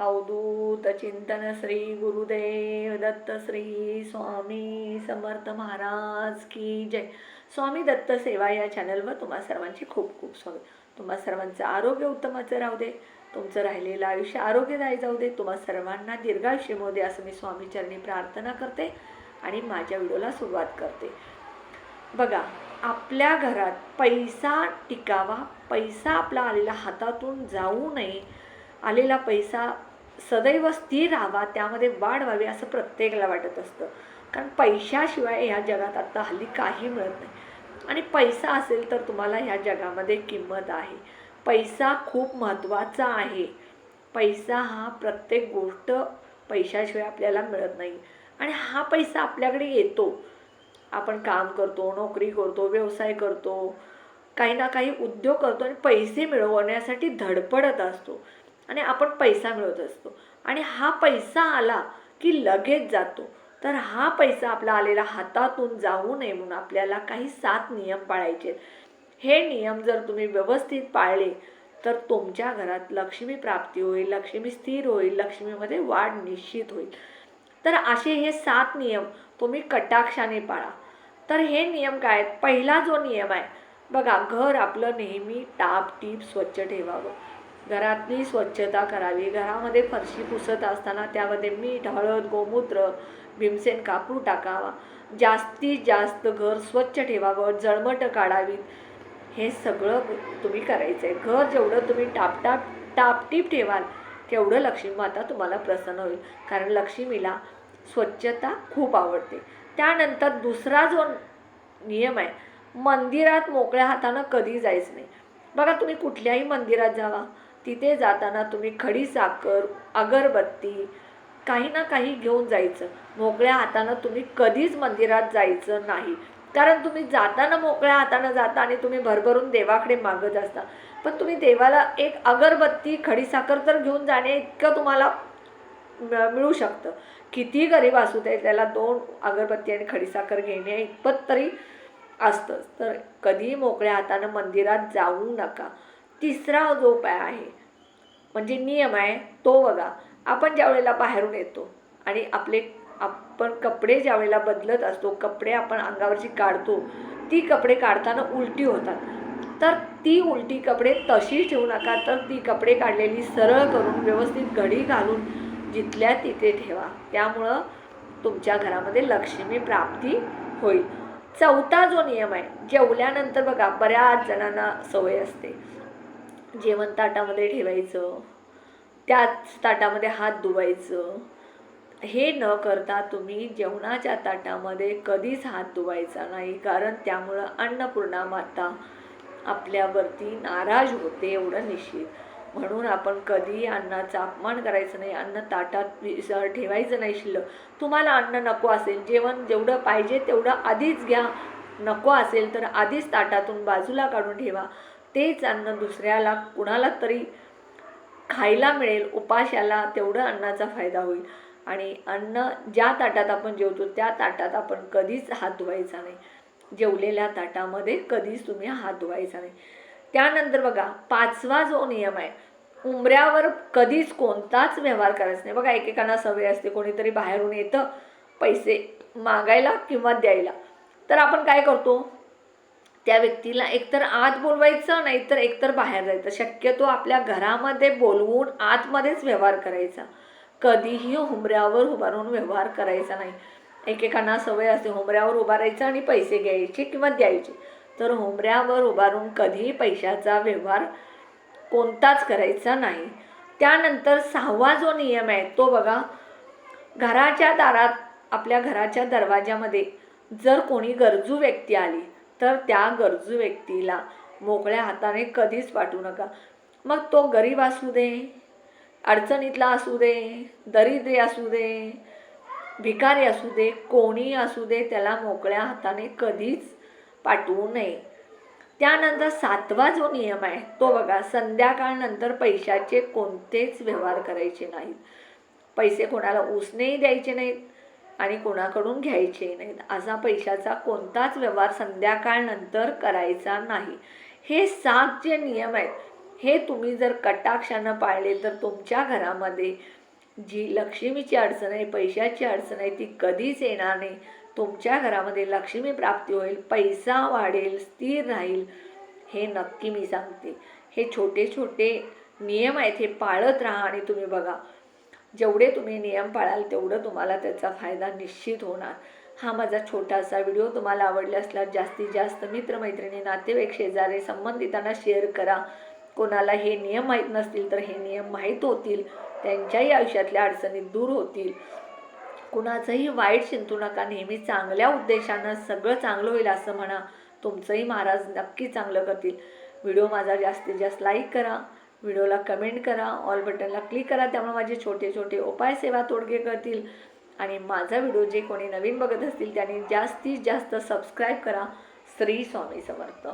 अवधूत चिंतन श्री गुरुदेव दत्त श्री स्वामी समर्थ महाराज की जय. स्वामी दत्त सेवा या चॅनलवर तुम्हा सर्वांची खूप खूप स्वागत. तुम्हा सर्वांचं आरोग्य उत्तमाचं राहू दे. तुमचं राहिलेलं आयुष्य आरोग्यदायी जाऊ दे. तुम्हा सर्वांना दीर्घायुष्य मिळू दे असं मी स्वामीचरणी प्रार्थना करते आणि माझ्या व्हिडिओला सुरुवात करते. बघा आपल्या घरात पैसा टिकावा पैसा आपला आलेला हातातून जाऊ नये. आलेला पैसा सदैव स्थिर राहावा त्यामध्ये वाढ व्हावी असं प्रत्येकाला वाटत असतं. कारण पैशाशिवाय ह्या जगात आत्ता हल्ली काही मिळत नाही. आणि पैसा असेल तर तुम्हाला ह्या जगामध्ये किंमत आहे. पैसा खूप महत्त्वाचा आहे. पैसा हा प्रत्येक गोष्ट पैशाशिवाय आपल्याला मिळत नाही. आणि हा पैसा आपल्याकडे येतो. आपण काम करतो नोकरी करतो व्यवसाय करतो काही ना काही उद्योग करतो आणि पैसे मिळवण्यासाठी धडपडत असतो. आणि आपण पैसा मिळवत असतो. आणि हा पैसा आला की लगेच जातो. तर हा पैसा आपला आलेला हातातून जाऊ नये म्हणून आपल्याला काही सात नियम पाळायचे. हे नियम जर तुम्ही व्यवस्थित पाळले तर तुमच्या घरात लक्ष्मी प्राप्ती होईल लक्ष्मी स्थिर होईल लक्ष्मीमध्ये वाढ निश्चित होईल. तर असे हे सात नियम तुम्ही कटाक्षाने पाळा. तर हे नियम काय? आहेत पहिला जो नियम आहे बघा घर आपलं नेहमी टापटीप स्वच्छ ठेवावं. घरातली स्वच्छता करावी. घरामध्ये फरशी पुसत असताना त्यामध्ये मीठ हळद गोमूत्र भीमसेन कापूर टाकावा. जास्तीत जास्त घर स्वच्छ ठेवावं. जळमट काढावीत. हे सगळं तुम्ही करायचं आहे घर जेवढं तुम्ही टापटाप टापटीप ठेवाल तेवढं लक्ष्मी माता तुम्हाला प्रसन्न होईल. कारण लक्ष्मीला स्वच्छता खूप आवडते. त्यानंतर दुसरा जो नियम आहे मंदिरात मोकळ्या हातानं कधी जायचं नाही. बघा तुम्ही कुठल्याही मंदिरात जावा. तिथे जाताना तुम्ही खडी साखर अगरबत्ती काही ना काही घेऊन जायचं. मोकळ्या हातानं तुम्ही कधीच मंदिरात जायचं नाही. कारण तुम्ही जाताना मोकळ्या हातानं जाता आणि तुम्ही भरभरून देवाकडे मागत असता. पण तुम्ही देवाला एक अगरबत्ती खडीसाखर तर घेऊन जाणे इतकं तुम्हाला मिळू शकतं. किती गरीब असू दे त्याला दोन अगरबत्ती आणि खडीसाखर घेणे इतपत तरी असतंच तर कधीही मोकळ्या हातानं मंदिरात जाऊ नका. तिसरा जो उपाय आहे म्हणजे नियम आहे तो बघा. आपण ज्या वेळेला बाहेरून येतो आणि आपले आपण कपडे ज्या वेळेला बदलत असतो कपडे आपण अंगावरची काढतो ती कपडे काढताना उलटी होतात. तर ती उलटी कपडे तशी ठेवू नका तर ती कपडे काढलेली सरळ करून व्यवस्थित घडी घालून जिथल्या तिथे ठेवा. त्यामुळं तुमच्या घरामध्ये लक्ष्मी प्राप्ती होईल. चौथा जो नियम आहे जेवल्यानंतर बघा बऱ्याच जणांना सवय असते. जेवण ताटामध्ये ठेवायचं त्याच ताटामध्ये हात धुवायचं. हे न करता तुम्ही जेवणाच्या ताटामध्ये कधीच हात धुवायचा नाही कारण त्यामुळं अन्नपूर्णा माता आपल्यावरती नाराज होते एवढं निश्चित. म्हणून आपण कधी अन्नाचा अपमान करायचं नाही अन्न ताटात ठेवायचं नाही शिल्लक. तुम्हाला अन्न नको असेल जेवण जेवढं पाहिजे तेवढं आधीच घ्या. नको असेल तर आधीच ताटातून बाजूला काढून ठेवा. तेच अन्न दुसऱ्याला कुणाला तरी खायला मिळेल उपाशाला तेवढं अन्नाचा फायदा होईल. आणि अन्न ज्या ताटात आपण जेवतो त्या ताटात आपण कधीच हात धुवायचा नाही. जेवलेल्या ताटामध्ये कधीच तुम्ही हात धुवायचा नाही. त्यानंतर बघा पाचवा जो नियम आहे उंबऱ्यावर कधीच कोणताच व्यवहार करायचा नाही. बघा एकेकांना सवय असते कोणीतरी बाहेरून येतं पैसे मागायला किंवा द्यायला. तर आपण काय करतो? त्या व्यक्तीला एकतर आत बोलवायचं नाहीतर एकतर बाहेर जायचं. शक्यतो आपल्या घरामध्ये बोलवून आतमध्येच व्यवहार करायचा. कधीही हुमऱ्यावर उभारून व्यवहार करायचा नाही. एकेकांना सवय असते हुमऱ्यावर उभारायचं आणि पैसे घ्यायचे किंवा द्यायचे. तर हुमऱ्यावर उभारून कधीही पैशाचा व्यवहार कोणताच करायचा नाही. त्यानंतर सहावा जो नियम आहे तो बघा. घराच्या दारात आपल्या घराच्या दरवाजामध्ये जर कोणी गरजू व्यक्ती आली तर त्या गरजू व्यक्तीला मोकळ्या हाताने कधीच पाठवू नका. मग तो गरीब असू दे अडचणीतला असू दे दरिद्री असू दे भिकारी असू दे कोणी असू दे त्याला मोकळ्या हाताने कधीच पाठवू नये. त्यानंतर सातवा जो नियम आहे तो बघा संध्याकाळनंतर पैशाचे कोणतेच व्यवहार करायचे नाहीत. पैसे कोणाला उसनेही द्यायचे नाहीत. आणि कोणाकडून घ्यायचे नाहीत. असा पैशाचा कोणताच व्यवहार संध्याकाळनंतर करायचा नाही. हे सात जे नियम आहेत हे तुम्ही जर कटाक्षानं पाळले तर तुमच्या घरामध्ये जी लक्ष्मीची अडचण आहे पैशाची अडचण आहे ती कधीच येणार नाही. तुमच्या घरामध्ये लक्ष्मी प्राप्ती होईल पैसा वाढेल स्थिर राहील हे नक्की मी सांगते. हे छोटे छोटे नियम आहेत हे पाळत राहा आणि तुम्ही बघा. जेवढे तुम्ही नियम पाळाल तेवढं तुम्हाला त्याचा फायदा निश्चित होणार. हा माझा छोटासा व्हिडिओ तुम्हाला आवडला असल्यास जास्तीत जास्त मित्रमैत्रिणी नातेवाईक शेजारी संबंधितांना शेअर करा. कोणाला हे नियम माहीत नसतील तर हे नियम माहीत होतील. त्यांच्याही आयुष्यातल्या अडचणी दूर होतील. कुणाचंही वाईट चिंतू नका नेहमी चांगल्या उद्देशानं सगळं चांगलं होईल असं म्हणा. तुमचंही महाराज नक्की चांगलं करतील. व्हिडिओ माझा जास्तीत जास्त लाईक करा. व्हिडिओला कमेंट करा ऑल बटनला क्लिक करा त्यामुळे माझे छोटे छोटे उपाय सेवा तोडगे करतील. आणि माझा व्हिडिओ जे कोणी नवीन बघत असतील त्यांनी जास्तीत जास्त सबस्क्राईब करा. श्री स्वामी समर्थ.